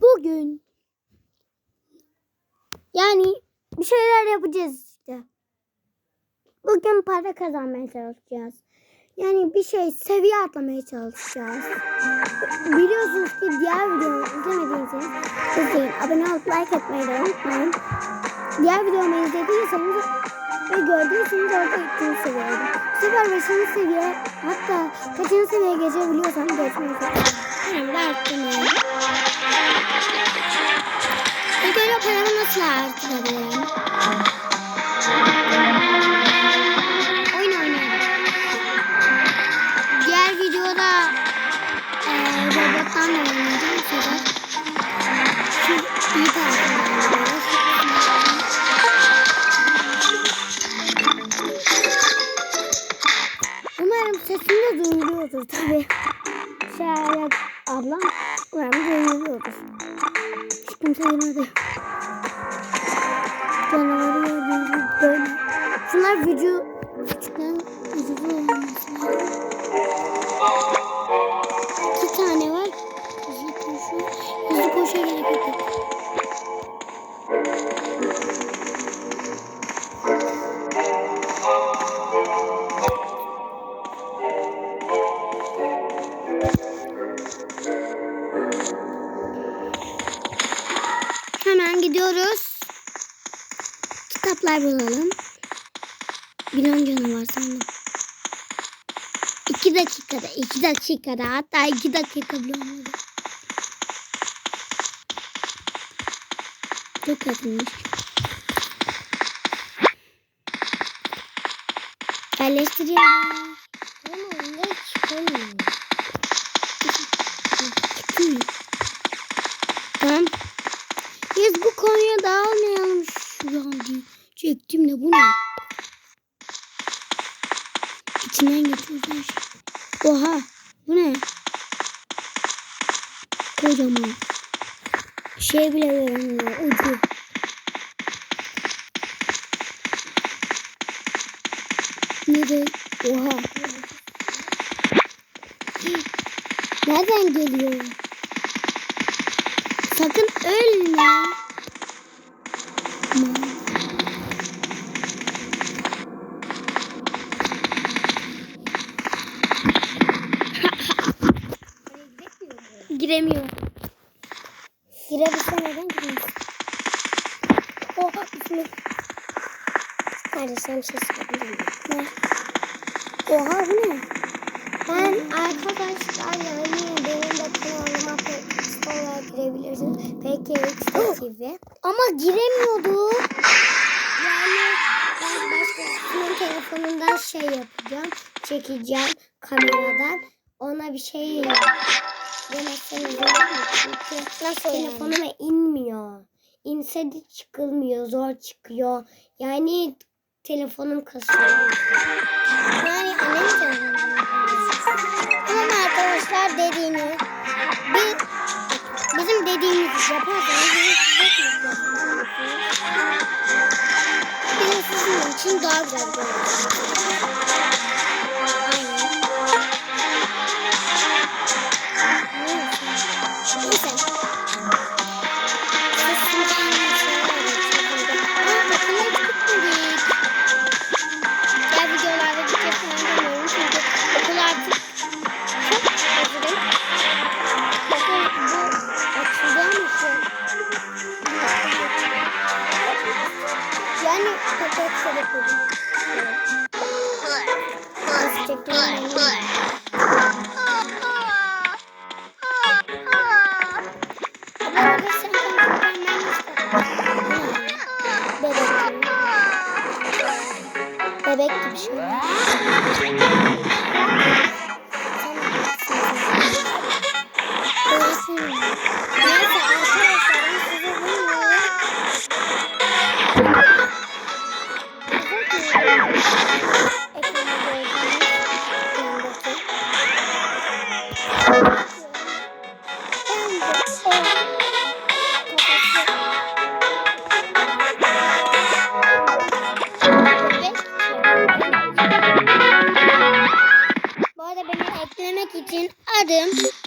bugün yani bir şeyler yapacağız işte. Bugün para kazanmaya çalışacağız. Yani bir şey seviye atlamaya çalışacağız. Biliyorsunuz ki diğer videomu izlemediyseniz izleyin. Abone olup like etmeyi de unutmayın. Diğer videomu izlediyseniz ve gördüyseniz orada ikinci seviyeydim. Bu sefer beşinci seviye hatta kaçıncı seviyeye geçebiliyorsam geçmeyi de arttırmayayım. İlk önce paramı nasıl arttırabilirim? Ablam umarım duyuluyordur. Hiç kimse girmedi. Canavarı gördüğünüz böyle. Şunlar vücu gidiyoruz. Kitaplar bulalım. Milyon canavar sandım. İki dakikada, iki dakikada hatta iki dakika bile olmadı. Çok yakınmış. Yerleştireyim. Ama onda çıkamıyor. Çıkmıyor. Tamam. Biz bu konuya dağılmayalım şu an diye. Çektim de bu ne? İçinden geçiyoruz. Oha. Bu ne? Kocaman. Şey bile vermiyor. Giremiyor. Girebilse neden giremiyor? Oha üstüne. Kardeşim şey söyleyeyim. Ne? Oha bu ne? Ben arkadaşlar yani benim de kanalıma olarak girebilirsiniz. PKX TV. Ama giremiyordu. Yani ben başkasının telefonundan şey yapacağım. Çekeceğim kameradan. Ona bir şey? Çünkü Nasıl telefonuma inmiyor. İnse de çıkılmıyor. Zor çıkıyor. Yani telefonum kasıyor. Yani annem telefonu. Ama arkadaşlar dediğini biz, bizim dediğimizi yaparsanız. Bizim sizin için daha güzel bir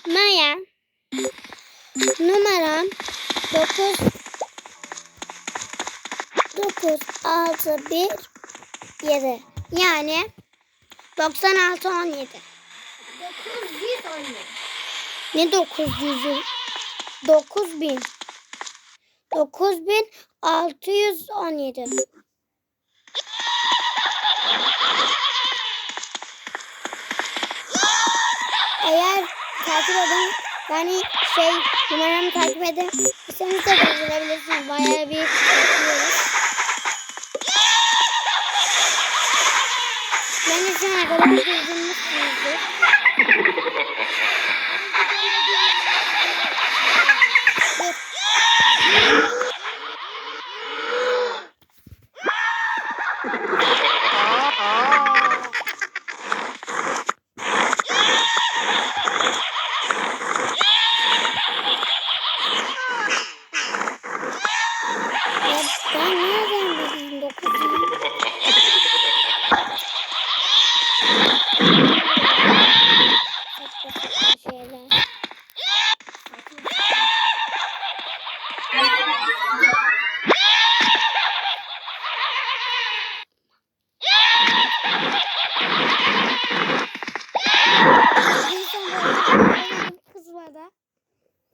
Maya. Numaram 9 9 6 1 7 yani 96 17 917. ne 900'ü 9000 9617 Eğer takip edin yani şey numaramı takip edin iseniz de bozulabilirsiniz. Bayağı bir bekliyoruz. Bence şu ana kadar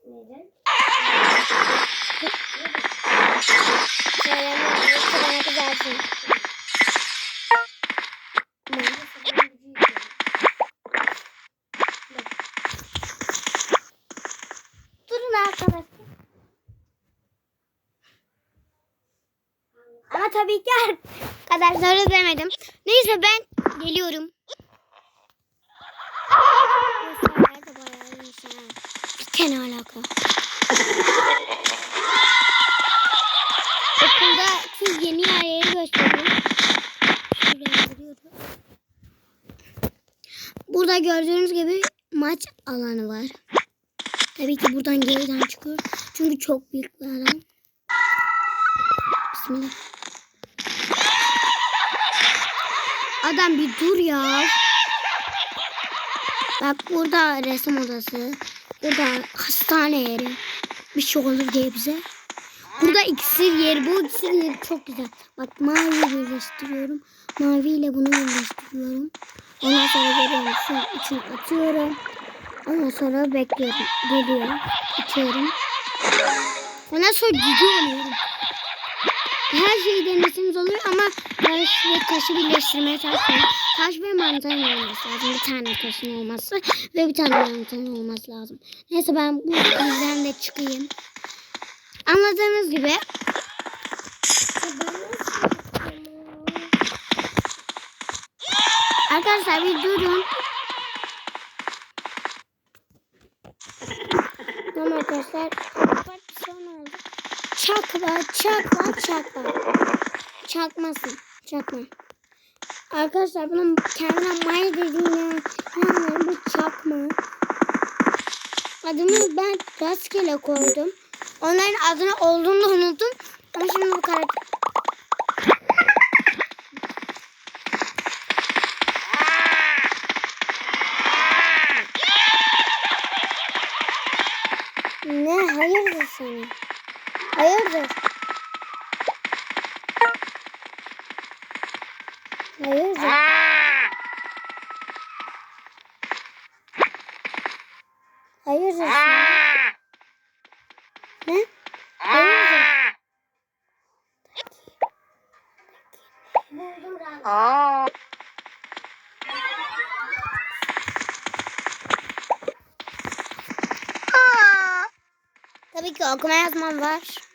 Neden? Aman. Durun arkadaşlar. Ama tabii ki arkadaşlara demedim. Neyse ben geliyorum. Bayağı iyiymiş ne alaka? Okuldaki yeni yerleri gösteriyorum. Burada gördüğünüz gibi maç alanı var. Tabii ki buradan geriden çıkıyor. Çünkü çok büyük bir alan. Bismillah. Adam bir dur ya. Bak burada resim odası. Burada hastane yeri. Bir şey olur diye bize. Burada iksir yeri. Bu iksir yeri çok güzel. Bak mavi birleştiriyorum. Mavi ile bunu birleştiriyorum. Ondan sonra veriyorum. Şunun içine atıyorum. Ondan sonra bekliyorum. Geliyor. Atıyorum. Ondan sonra gidiyorum. Her şeyi deneseniz oluyor ama taş ve taşı birleştirmeye çalışıyorum. Taş ve mantarın olması lazım. Bir tane taşın olması ve bir tane mantarın olması lazım. Neyse ben bu yüzden de çıkayım. Anladığınız gibi arkadaşlar bir durun. Tamam arkadaşlar. Bak bir son oldu. Çakma, çakma, çakma. Çakmasın, çakma. Arkadaşlar bunun kendine may dediğine yani bu çakma. Adını ben rastgele koydum. Onların adını olduğunu unuttum. Ama şimdi bu karakter... Ne? Hayırdır senin? Hayırdır? Hayırdır? Hayırdır? Ne? Hayırdır? Ben. Tabii ki okuma yazmam var.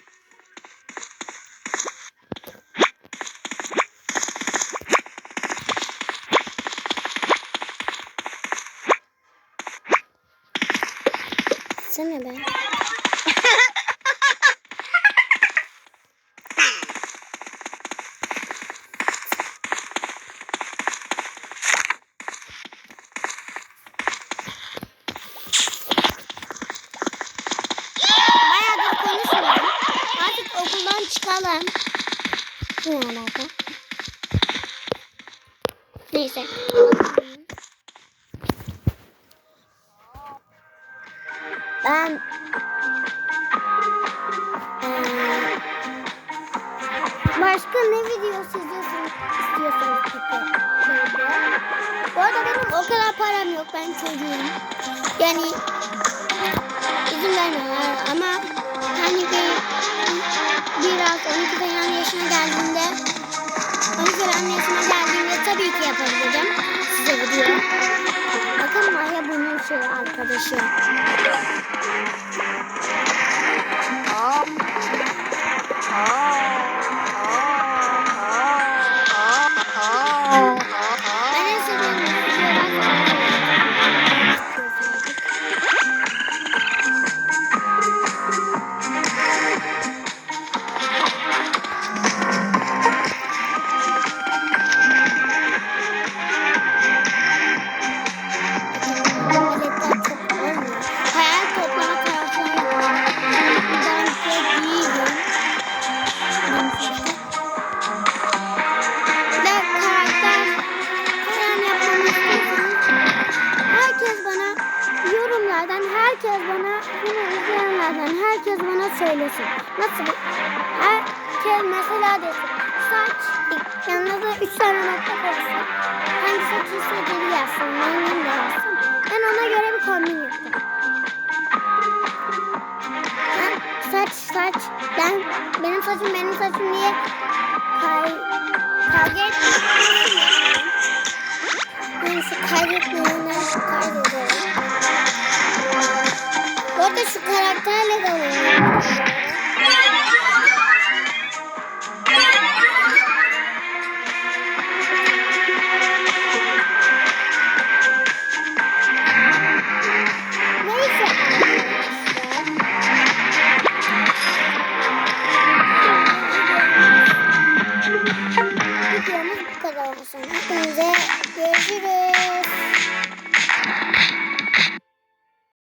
Sana be. Çıkalım. Ne alaka? Neyse. Ben Başka ne videosu izliyorsunuz istiyorsunuz köyde? Bu arada benim o kadar param yok ben çocuğum. Yani izin vermiyorlar ama hani bir biraz 12 falan yaşına geldiğimde 12 falan yaşına geldiğimde tabii ki yapabilirim. Size video. Bunun şey arkadaşı. Ben söylesin. Nasıl? Herkes mesela desin. Saç, yanına da üç tane nokta koysun. Hangi saçı istediğini yazsın, rengini de yazsın. Ben ona göre bir kombin yapacağım. Ben saç saç ben benim saçım benim saçım diye şu karakterle de